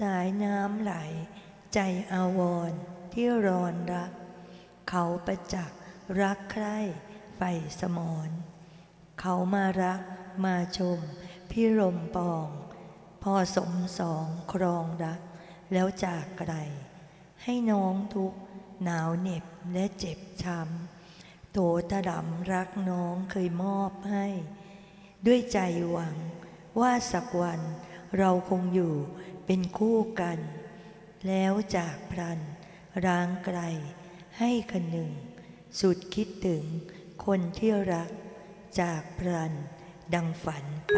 สายน้ำไหล ใจอาวรณ์ที่รอนรัก เขาประจักษ์รักใคร่ไฟสมรเขามารักมาชม พี่รมปอง พอสมสองครองรัก แล้วจากไกล ให้น้องทุกหนาวเหน็บและเจ็บช้ำโถตะดำรักน้องเคยมอบให้ ด้วยใจหวังว่าสักวัน เราคงอยู่เป็นคู่กัน แล้วจากพลัน ร้างไกล ให้คนหนึ่ง สุดคิดถึงคนที่รัก จากพลัน ดังฝันไป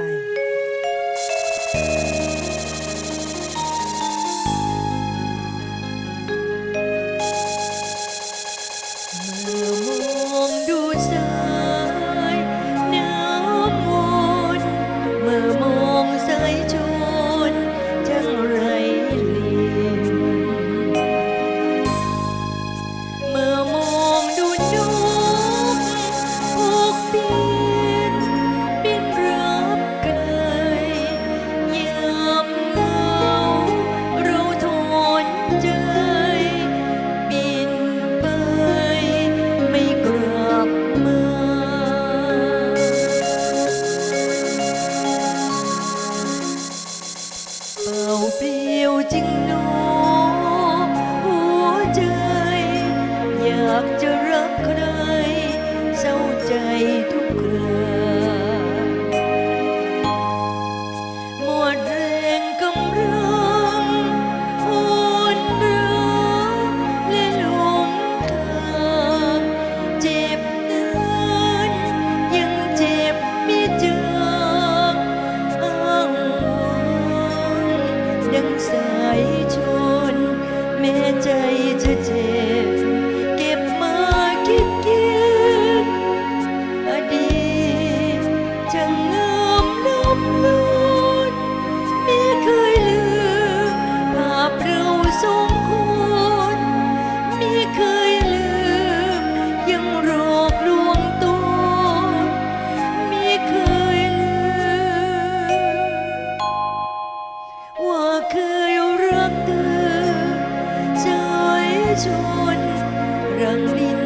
ากจะรักใครเศร้าใจทุกคราหมดแรงกำลังอ่อนร้าและหลงทางเจ็บนั้นยังเจ็บไม่จางอ้างวางดังสายชน ชนรั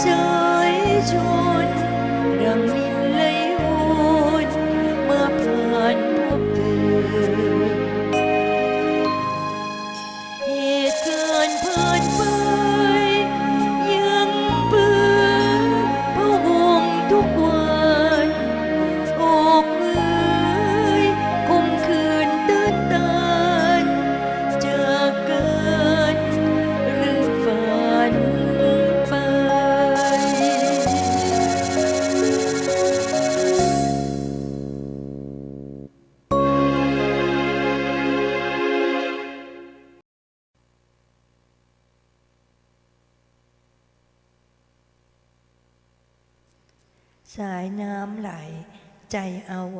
ใจชน สายน้ำไหล ใจอาว